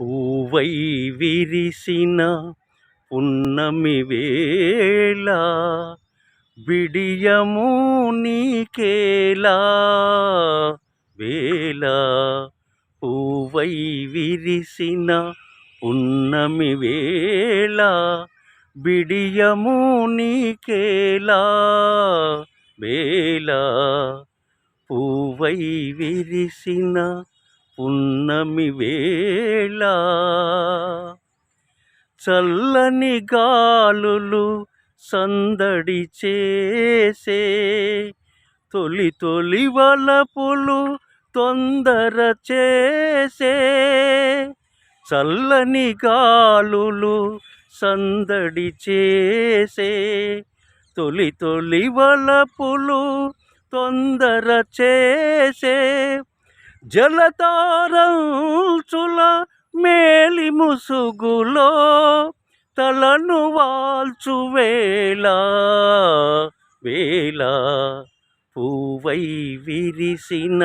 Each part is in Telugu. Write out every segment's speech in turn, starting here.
పూవై విరిసిన పున్నమి వేళ విడియము నీకేలా వేళ పూవై విరిసిన పున్నమి వేళ బిడియము నీకేలా వేళ పూవై విరిసిన పున్నమి వేళ చల్లని గాలులు సందడి చేసే తొలి తొలి వలపులు తొందర చేసే చల్లని గాలులు సందడి చేసే తొలి తొలి వలపులు తొందర చేసే జలతారంచుల మేలి ముసుగులో తలను వాల్చు వేళ వేళ పూవై విరిసిన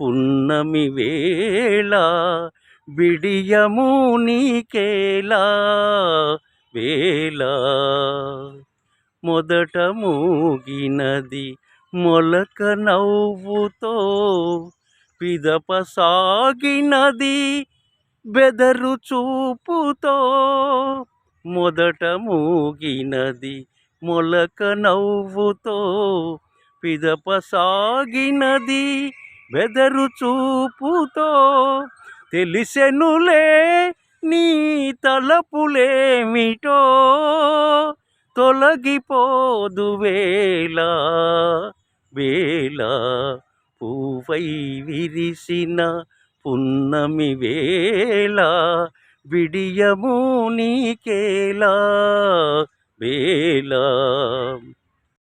పున్నమి వేళ బిడియము నీకేలా వేళ మొదట మూగినది మొలక నవ్వుతో పిదప సాగినది బెదరు చూపుతో మొదట మూగినది మొలక నవ్వుతో పిదప సాగినది బెదరు చూపుతో తెలిసెనులే నీ తలపులేమిటో తొలగిపోదు వేళ వేళ పూవై విరిసిన పున్నమి వేళ విడియము నీకేలా వేళ.